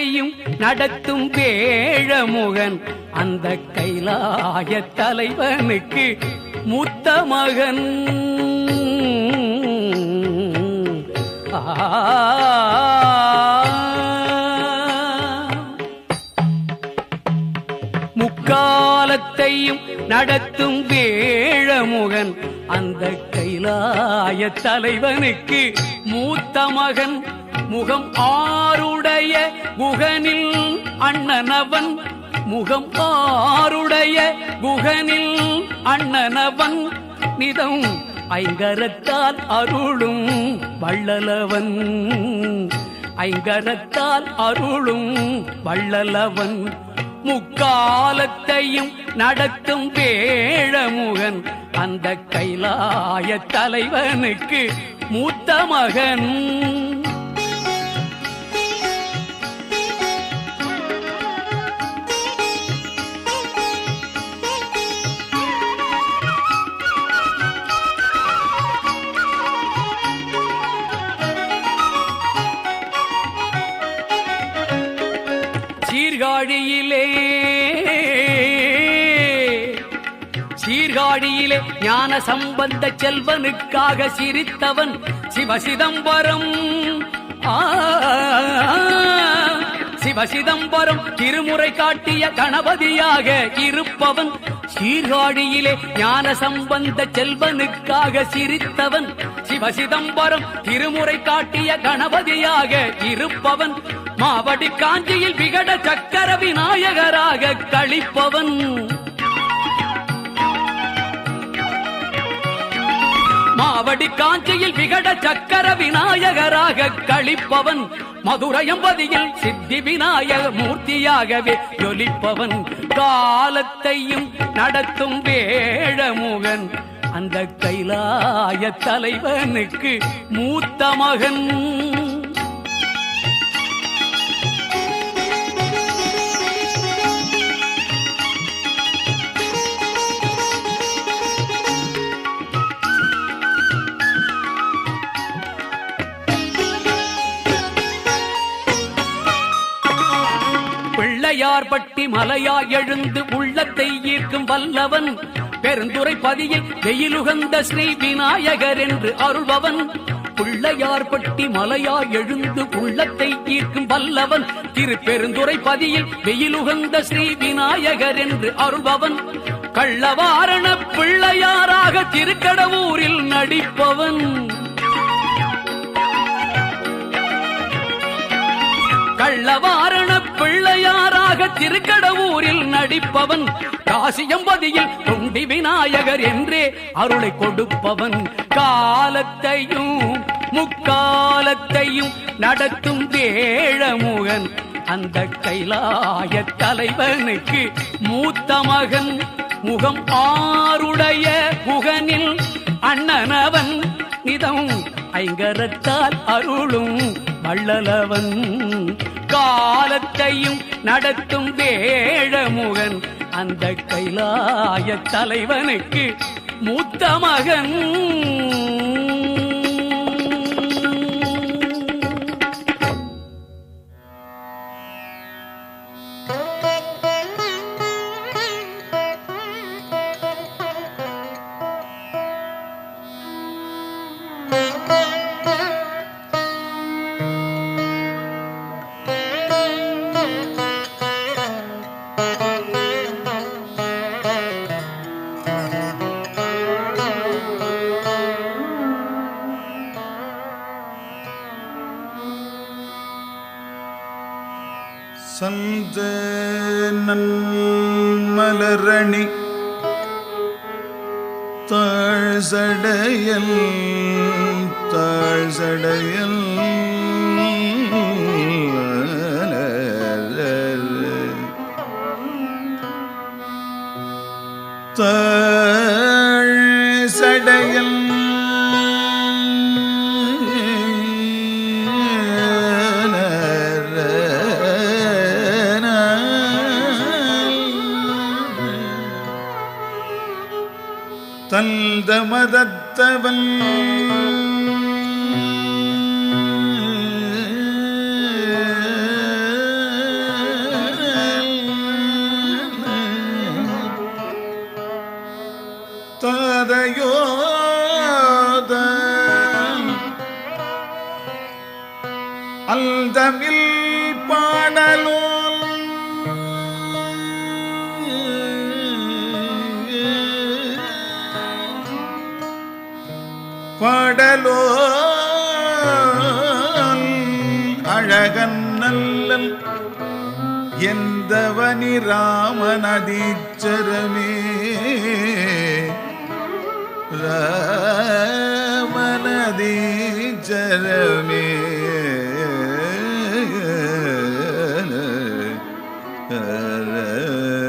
முக்காலத்தையும் நடத்தும் வேழமுகன். அந்த கைலாய தலைவனுக்கு மூத்த மகன். முக்காலத்தையும் நடத்தும் வேழமுகன். அந்த கைலாய தலைவனுக்கு மூத்த மகன். முகம் ஆருள் ஆருடைய குகனில் அண்ணனவன் முகம் ஆருடைய குகனில் அண்ணனவன் நிதம் ஐங்கரத்தால் அருளும் வள்ளலவன். ஐங்கரத்தால் அருளும் வள்ளலவன். முக்காலத்தையும் நடத்தும் வேழமுகன் அந்த கைலாய தலைவனுக்கு மூத்த மகன். சீர்காழியிலே சீர்காழியிலே ஞான சம்பந்த செல்வனுக்காக சிரித்தவன் சிவசிதம்பரம். சிவசிதம்பரம் திருமுறை காட்டிய கணபதியாக இருப்பவன். சீர்காழியிலே ஞான சம்பந்த செல்வனுக்காக சிரித்தவன் சிவசிதம்பரம் திருமுறை காட்டிய கணபதியாக இருப்பவன். மாவடி காஞ்சியில் விகட சக்கர விநாயகராக கழிப்பவன் மாவடி காஞ்சியில் விகட சக்கர விநாயகராக கழிப்பவன் மதுரையம்பதியில் சித்தி விநாயக மூர்த்தியாகவே ஜொலிப்பவன். காலத்தையும் நடத்தும் வேழமுகன். அந்த கைலாய தலைவனுக்கு மூத்த மகன். பட்டி மலையா எழுந்து உள்ளத்தை ஈர்க்கும் வல்லவன். பெருந்துரை பதியில் வெயிலுகந்த ஸ்ரீ விநாயகர் என்று அருள்பவன். பிள்ளையார்பட்டி மலையா எழுந்து உள்ளத்தை ஈர்க்கும் வல்லவன். திரு பெருந்துரை பதியில் வெயிலுகந்த ஸ்ரீ விநாயகர் என்று அருள்பவன். கள்ளவாரண பிள்ளையாராக திருக்கடவூரில் நடிப்பவன். கள்ளவாரண பிள்ளையாராக திருக்கடவூரில் நடிப்பவன் காசியம்பதியில் தொண்டி விநாயகர் என்றே அருளை கொடுப்பவன். காலத்தையும் முக்காலத்தையும் நடத்தும் வேழமுகன். அந்த கைலாய தலைவனுக்கு மூத்த மகன் முகம் ஆருடைய புகனில் அண்ணனவன். நிதம் ஐங்கரத்தால் அருளும் வள்ளலவன் காலத்தையும் நடத்தும் வேழமுகன். அந்த கைலாய தலைவனுக்கு மூத்த மகன் മലരണി താഴ്സടയൽ താഴ്സടയൽ താ வந்த மதத்தவன் ததையோத அந்தமில் பாடலோ அழகன் நல்லல் எந்தவனி ராமநதீச்சரமே? ராமநதீச்சரமே. Uh...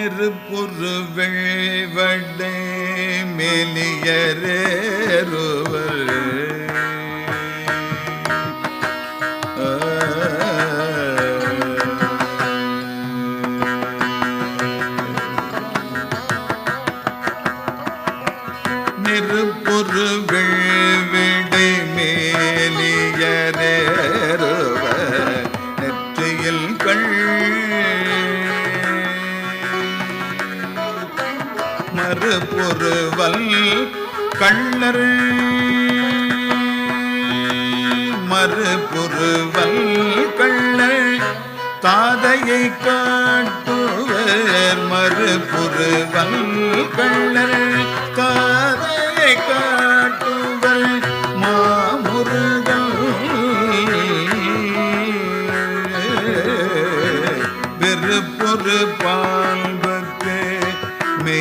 நெருப்புரு வெள்வடை மெலியரேருவர் நெருப்புரு வெள்விடை மறுபொருவல் கள்ளர் மறுபுருவல் கள்ளர் தாதையை காட்டுவர் மறுபுருவல் கள்ளர் தாதையை காட்டுவர் மாமுருகல் வெறுப்பொரு பால்பத்து மே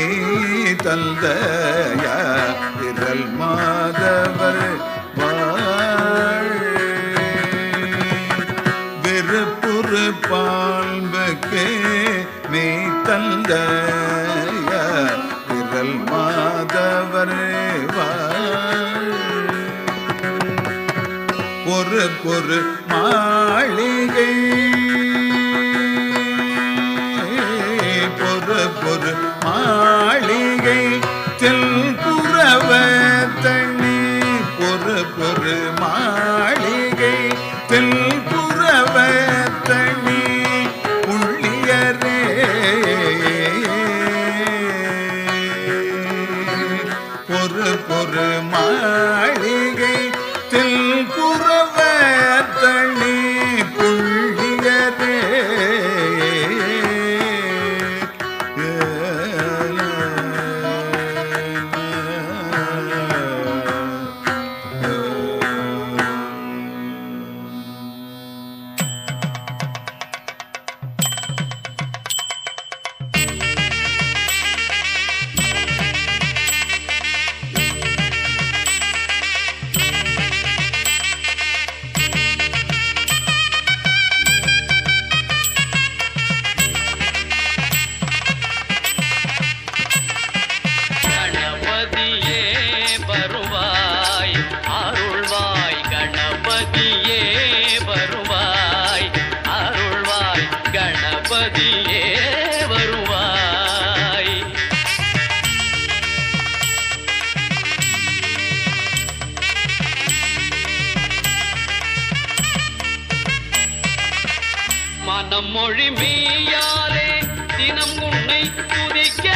தந்தைய விரல் மாதவர் வெறுப்புறு பால்பக்கு மே தந்தய விரல் மாதவரே வாழ் ஒரு பொரு மாளிகை பொறு மாளிகை மனம் மொழி மெய்யாலே தினம் உன்னை துதிக்க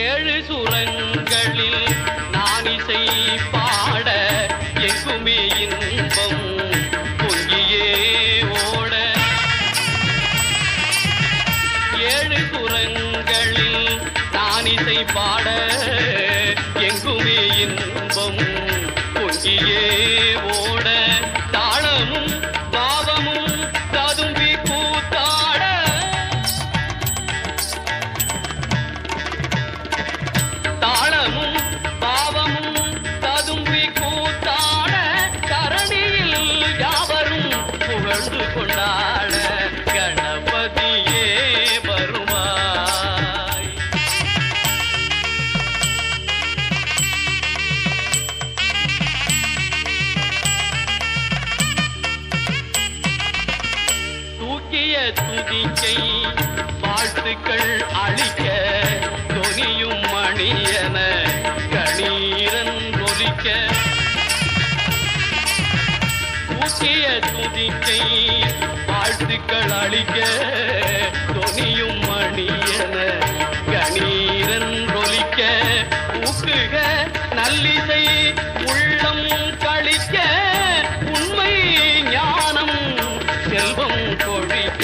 ஏழு சுரங்களில் துதிக்கை வாழ்த்துக்கள் அளிக்க துணியும் மணியன கணீரன் ஒலிக்க. முக்கிய துதிக்கை வாழ்த்துக்கள் அழிக்க துணியும் மணியன கணீரன் ஒலிக்க ஊக்குக நல்லிசை உள்ளம் கழிக்க உண்மை ஞானம் செல்வம் கொழிக்க